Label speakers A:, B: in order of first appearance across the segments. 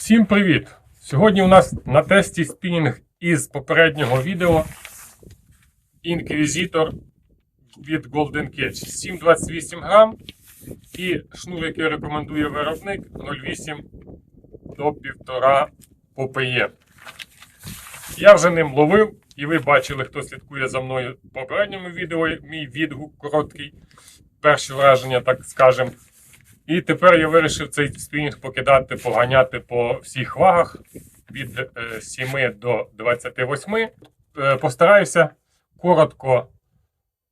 A: Всім привіт! Сьогодні у нас на тесті спінінг із попереднього відео Inquisitor від Golden Cage 7,28 грам і шнур, який рекомендує виробник 0,8 до 1,5 ППЄ. Я вже ним ловив, і ви бачили, хто слідкує за мною в попередньому відео, мій відгук короткий, перші враження, так скажемо. І тепер я вирішив цей спінінг покидати, поганяти по всіх вагах від е, 7 до 28. Е, Постараюся коротко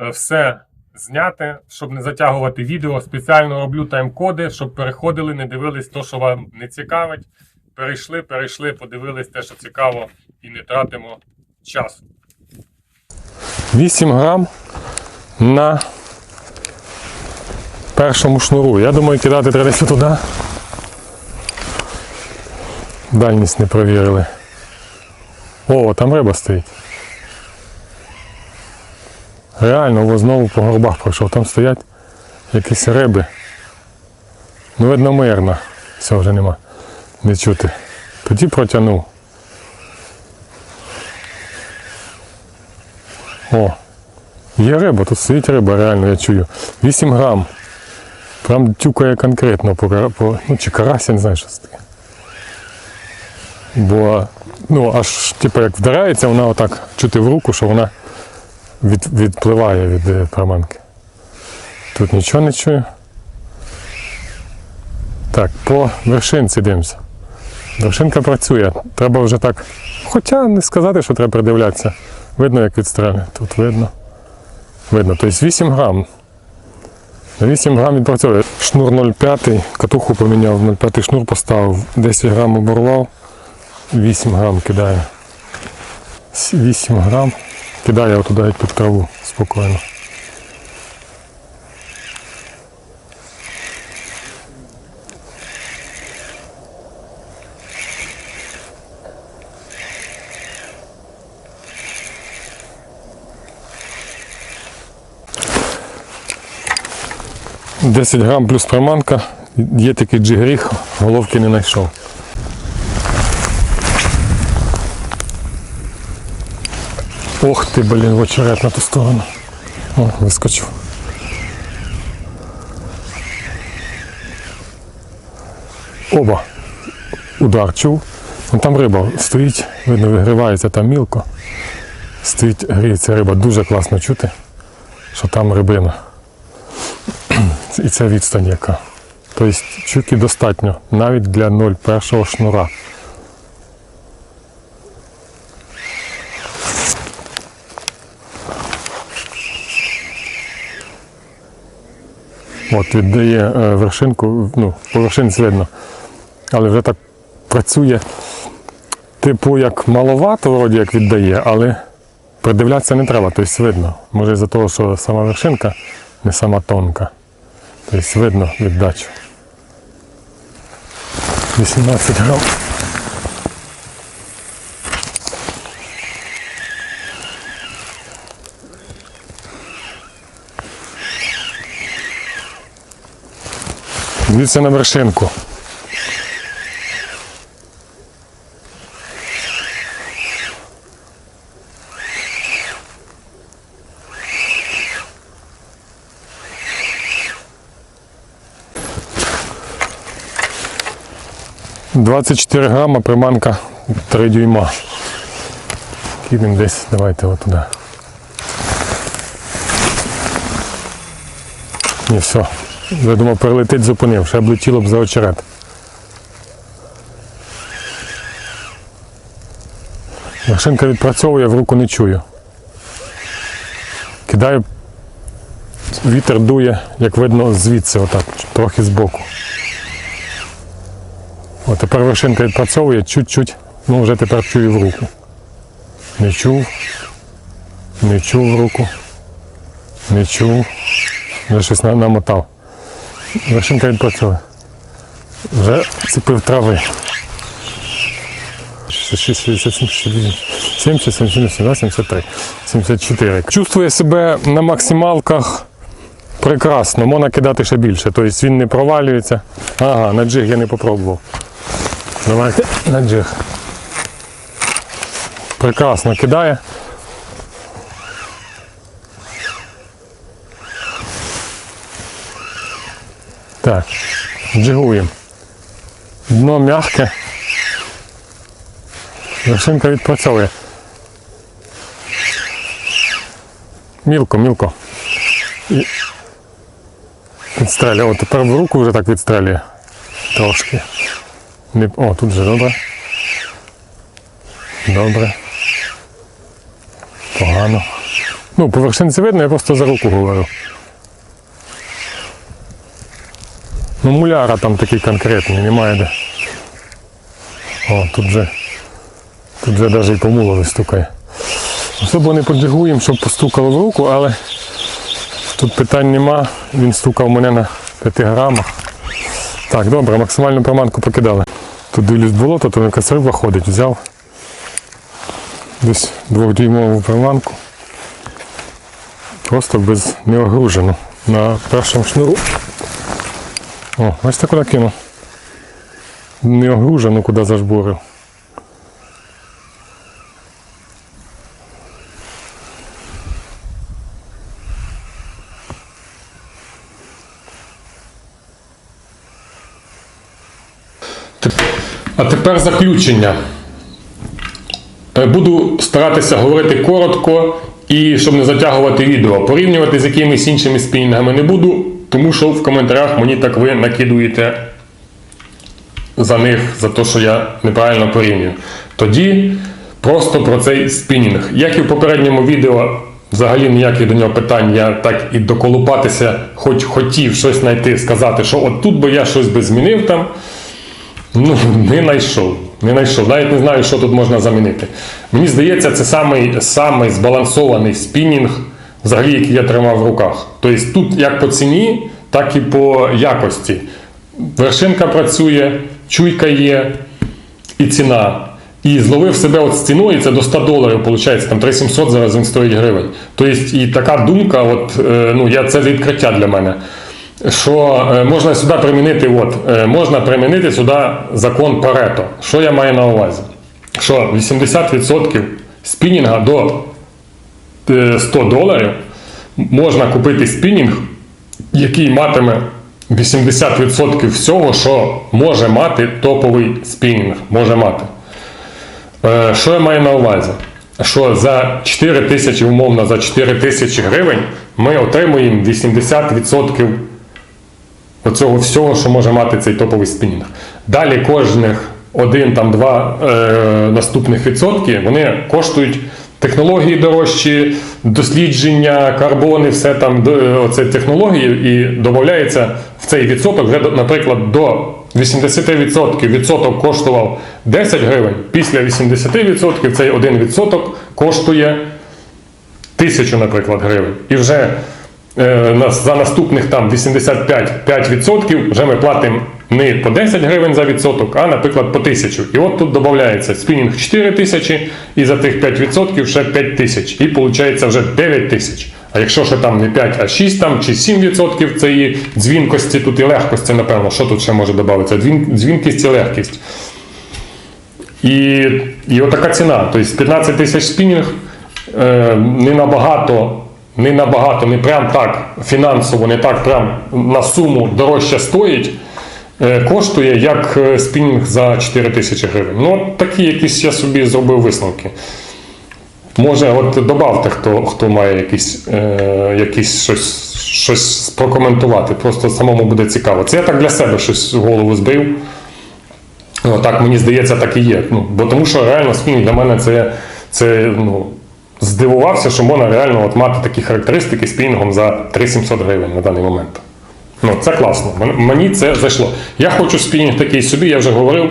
A: е, все зняти, щоб не затягувати відео. Спеціально роблю тайм-коди, щоб переходили, не дивились те, що вам не цікавить. Перейшли, перейшли, подивились те, що цікаво, і не тратимо часу. 8 грам на першому шнуру. Я думаю, кидати треба десь туди. Дальність не провірили. О, там риба стоїть. Реально, во знову по горбах пройшов. Там стоять якісь риби. Ну, видно, мирно. Все вже нема. Не чути. Тоді протягнув. О, є риба, тут стоїть риба, реально, я чую. 8 грам. Прям тюкає конкретно по, по ну, чи карась, я не знаю, що це таке. Бо ну, аж типу, як вдарається, вона отак чути в руку, що вона від, відпливає від е, приманки. Тут нічого не чую. Так, по вершинці дивимося. Вершинка працює. Треба вже так. Хоча не сказати, що треба придивлятися. Видно, як відстрелює. Тут видно. Видно. Тобто 8 грам. На 8 грам відпрацьовує. Шнур 0,5, катуху поміняв, 0,5 шнур поставив, 10 грам оборвав, 8 грам кидає. 8 грам кидає туди під траву спокійно. — 10 грам плюс приманка, є такий джигріх, головки не знайшов. Ох ти, блін, в очерет на ту сторону. О, вискочив. Оба. Удар чув. Вон там риба стоїть, видно, вигрівається там мілко. Стоїть, гріється риба, дуже класно чути, що там рибина. І це відстань яка. Тобто чуки достатньо навіть для 0,1 шнура. От віддає е, вершинку, ну, по вершинці видно. Але вже так працює, типу, як маловато, вроді як віддає, але придивлятися не треба, тобто видно. Може із-за того, що сама вершинка не сама тонка. Тобто видно віддачу. 18 грам. Дивіться на вершинку. Двадцять чотири грама, приманка 3 дюйма. Кидемо десь, давайте отуди. Ні, все. Я думав, прилетить, зупинив, ще б летіло б за очерет. Машинка відпрацьовує, в руку не чую. Кидаю, вітер дує, як видно, звідси, отак, трохи збоку. О, тепер вершинка відпрацьовує чуть-чуть, ну вже тепер чую в руку. Не чув, не чув в руку, не чув, вже щось намотав. Вершинка відпрацьовує. Вже ціпив трави. 66, 67, 68, 70, 72, 73, 74. Чувствує себе на максималках прекрасно, можна кидати ще більше. Тобто він не провалюється. Ага, на джиг я не попробував. Давайте на джиг. Прекрасно кидає. Так, джигуємо. Дно м'яке. Вершинка відпрацьовує. Мілко, мілко. І відстрелює. О, тепер в руку вже так відстрелює. Трошки. Не... О, тут вже добре. Добре. Погано. Ну, по вершинці видно, я просто за руку говорю. Ну, муляра там такий конкретний, немає де. О, тут вже. Тут вже навіть і помуло стукає. Особо не поджигуємо, щоб постукало в руку, але тут питань нема. Він стукав мене на 5 грамах. Так, добре, максимальну приманку покидали. Тут дивлюсь болото, то якась риба ходить, взяв. Десь двохдюймову приманку. Просто без неогружену. На першому шнуру. О, бачите, куди кинув. Неогружену, куди зажбурив. А тепер заключення. Е, Буду старатися говорити коротко і щоб не затягувати відео. Порівнювати з якимись іншими спінінгами не буду, тому що в коментарях мені так ви накидуєте за них, за те, що я неправильно порівнюю. Тоді просто про цей спінінг. Як і в попередньому відео, взагалі ніяких до нього питань, я так і доколупатися, хоч хотів щось знайти, сказати, що от тут би я щось би змінив там. Ну, не знайшов. Не знайшов. Навіть не знаю, що тут можна замінити. Мені здається, це самий, самий збалансований спінінг, взагалі, який я тримав в руках. Тобто тут як по ціні, так і по якості. Вершинка працює, чуйка є і ціна. І зловив себе от з ціною, це до 100 доларів, виходить, там 3700 зараз він стоїть гривень. Тобто, і така думка, от, е, ну, я, це відкриття для мене що е, можна сюди примінити, от, е, можна примінити сюди закон Парето. Що я маю на увазі? Що 80% спінінга до е, 100 доларів можна купити спінінг, який матиме 80% всього, що може мати топовий спінінг. Може мати. Е, Що я маю на увазі? Що за 4 тисячі, умовно, за 4 тисячі гривень ми отримуємо 80% оцього всього, що може мати цей топовий спінінг. Далі кожних один там два е, наступних відсотки вони коштують технології дорожчі, дослідження, карбони, все там е, оце технології, і додається в цей відсоток, вже, наприклад, до 80% відсоток коштував 10 гривень, після 80% цей один відсоток коштує тисячу, наприклад, гривень. І вже за наступних там 85 5% вже ми платимо не по 10 гривень за відсоток, а, наприклад, по 1000. І от тут додається спінінг 4 тисячі, і за тих 5% ще 5 тисяч. І виходить вже 9 тисяч. А якщо ще там не 5, а 6 там, чи 7% цієї дзвінкості, тут і легкості, напевно, що тут ще може додатися? Дзвін, дзвінкість і легкість. І, і отака ціна. Тобто 15 тисяч спінінг е, не набагато, не набагато, не прям так фінансово, не так прям на суму дорожче стоїть. е, Коштує як е, спінінг за 4 тисячі гривень. Ну, такі якісь я собі зробив висновки. Може, от добавте, хто, хто має якісь, е, якісь щось, щось прокоментувати. Просто самому буде цікаво. Це я так для себе щось в голову збив. Ну, так мені здається, так і є. Ну, бо тому що реально спінінг для мене це, це ну, здивувався, що можна реально от мати такі характеристики спінінгом за 3700 гривень на даний момент. Ну, це класно. Мені це зайшло. Я хочу спінінг такий собі, я вже говорив.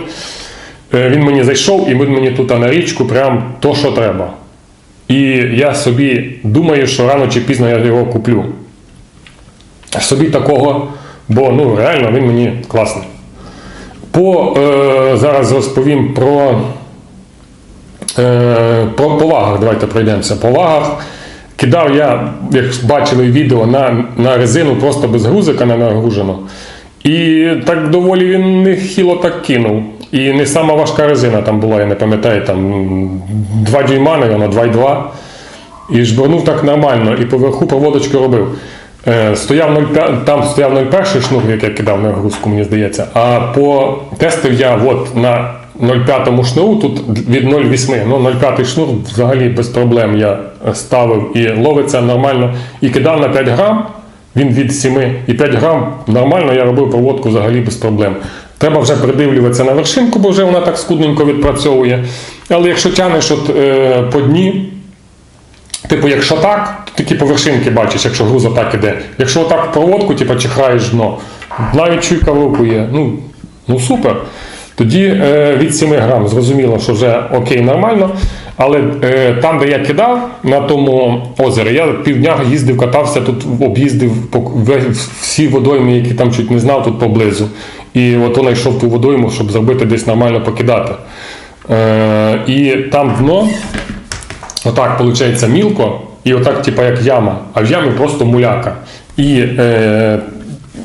A: Е, Він мені зайшов, і він мені тут на річку прям то, що треба. І я собі думаю, що рано чи пізно я його куплю. Собі такого, бо ну, реально він мені класний. По, е, зараз розповім про, про по вагах. Давайте пройдемося. По вагах кидав я, як бачили відео, на, на резину просто без грузика не нагружено. І так доволі він нехило так кинув. І не сама важка резина там була, я не пам'ятаю, там 2 дюйма, вона 2,2. І жбурнув так нормально, і поверху проводочку робив. Е, стояв 0,5, там стояв 0,1 шнур, як я кидав на грузку, мені здається. А по тестив я от на 0,5 шнуру, тут від 0,8. Ну, 0,5 шнур взагалі без проблем я ставив і ловиться нормально. І кидав на 5 грам, він від 7 і 5 грам нормально я робив проводку взагалі без проблем. Треба вже придивлюватися на вершинку, бо вже вона так скудненько відпрацьовує. Але якщо тянеш от, е, по дні, Типу, якщо так, то такі поверхинки бачиш, якщо груза так іде. Якщо отак проводку, типу, чихаєш дно, навіть чуйка руку є. Ну, ну супер. Тоді е, від 7 грам зрозуміло, що вже окей, нормально. Але е, там, де я кидав, на тому озері, я півдня їздив, катався тут, об'їздив всі водойми, які там чуть не знав, тут поблизу. І от я знайшов ту водойму, щоб зробити десь нормально покидати. Е, і там дно Отак виходить мілко, і отак, типа як яма, а в ямі просто муляка. І е,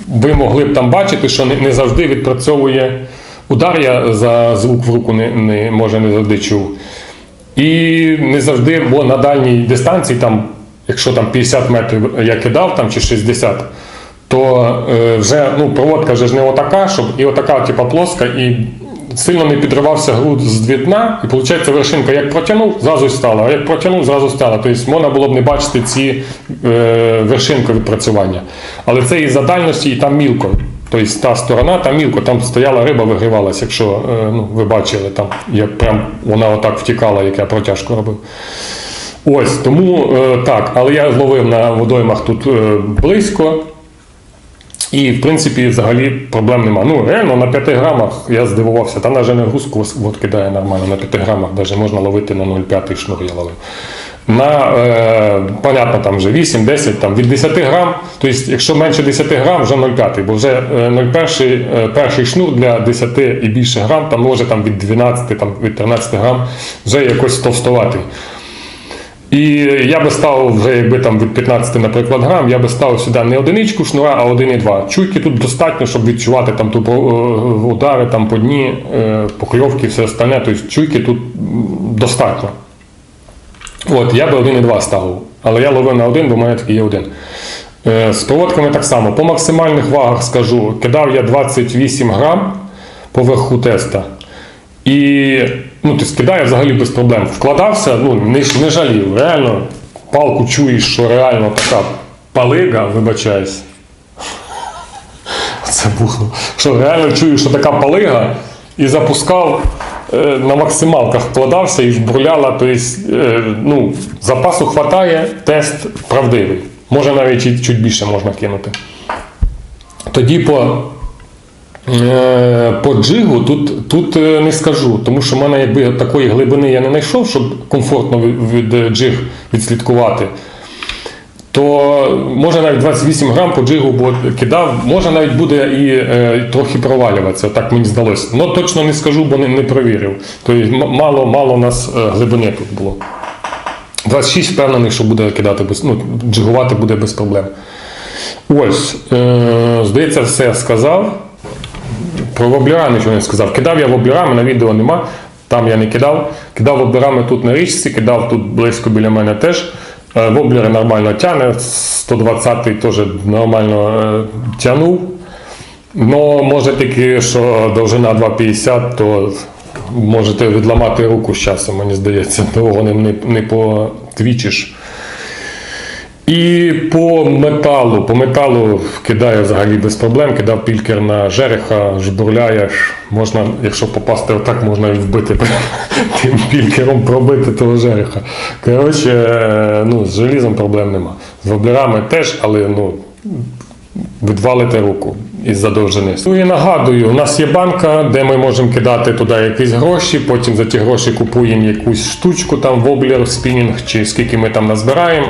A: ви могли б там бачити, що не завжди відпрацьовує удар, я за звук в руку не, не може не завжди чув. І не завжди, бо на дальній дистанції, там, якщо там 50 метрів я кидав там, чи 60, то е, вже ну, проводка вже ж не отака, щоб і отака, типа плоска, і сильно не підривався груд з двітна, і виходить, вершинка як протягнув, зразу стала, а як протягнув, зразу стала. Тобто можна було б не бачити ці е, вершинки відпрацювання. Але це і за дальності, і там мілко. Тобто та сторона, там мілко, там стояла риба, вигрівалася, якщо е, ну, ви бачили, там, як прям вона отак втікала, як я протяжку робив. Ось, тому е, так, але я зловив на водоймах тут е, близько. І, в принципі, взагалі проблем нема. Ну, реально, на 5 грамах я здивувався, та навіть не грузку кидає нормально, на 5 грамах навіть можна ловити на 0,5 шнур я ловив. На, е, понятно, там вже 8, 10, там від 10 грам, тобто, якщо менше 10 грам, вже 0,5, бо вже е, 0,1 е, перший шнур для 10 і більше грам, там може там від 12, там, від 13 грам, вже якось товстоватий. І я би ставив вже, якби там від 15, наприклад, грам, я би ставив сюди не одиничку шнура, а 1,2. Чуйки тут достатньо, щоб відчувати там е, удари там по дні, е, покльовки, все остальне. Тобто чуйки тут достатньо. От, я би 1,2 ставив. Але я ловив на один, бо в мене такий є один. Е, З проводками так само. По максимальних вагах скажу, кидав я 28 грам по верху теста. І ну, ти скидає взагалі без проблем. Вкладався, ну, не, не жалів. Реально, палку чуєш, що реально така палига, вибачаюсь. Це бухло. Що реально чуєш, що така палига, і запускав на максималках вкладався і жбурляла. Тобто, е, ну, запасу хватає, тест правдивий. Може навіть чуть більше можна кинути. Тоді по Е, По джигу тут, тут е, не скажу, тому що в мене якби такої глибини я не знайшов, щоб комфортно від, е, джиг відслідкувати. То може навіть 28 грам по джигу бо кидав, може навіть буде і е, трохи провалюватися, так мені здалося. Ну точно не скажу, бо не, не перевірив. Тобто мало, мало у нас е, глибини тут було. 26 впевнений, що буде кидати ну, джигувати буде без проблем. Ось, е, здається, все сказав. Про воблера нічого не сказав. Кидав я воблерами, на відео нема. Там я не кидав. Кидав воблерами тут на річці, кидав тут близько біля мене теж. Е, Воблери нормально тягне, 120-й теж нормально е, тягнув. Ну, може таки, що довжина 2,50, то можете відламати руку з часом, мені здається, того не, не, не потвічиш. І по металу, по металу кидає взагалі без проблем, кидав пількер на жереха, жбурляєш. Можна, якщо попасти отак, можна і вбити тим пількером пробити того жереха. Коротше, е, ну, з желізом проблем нема. З воблерами теж, але ну, відвалите руку із-за довжини. Ну і нагадую, у нас є банка, де ми можемо кидати туди якісь гроші, потім за ті гроші купуємо якусь штучку, там воблер, спінінг чи скільки ми там назбираємо.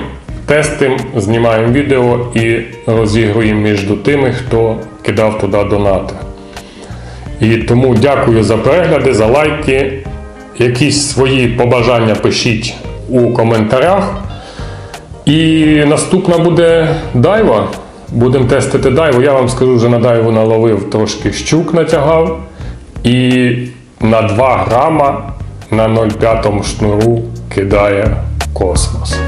A: Тестимо, знімаємо відео і розігруємо між тими, хто кидав туди донати. І тому дякую за перегляди, за лайки. Якісь свої побажання пишіть у коментарях. І наступна буде дайва. Будемо тестити дайву. Я вам скажу, вже на дайву наловив трошки щук натягав. І на 2 грама на 0,5 шнуру кидає космос.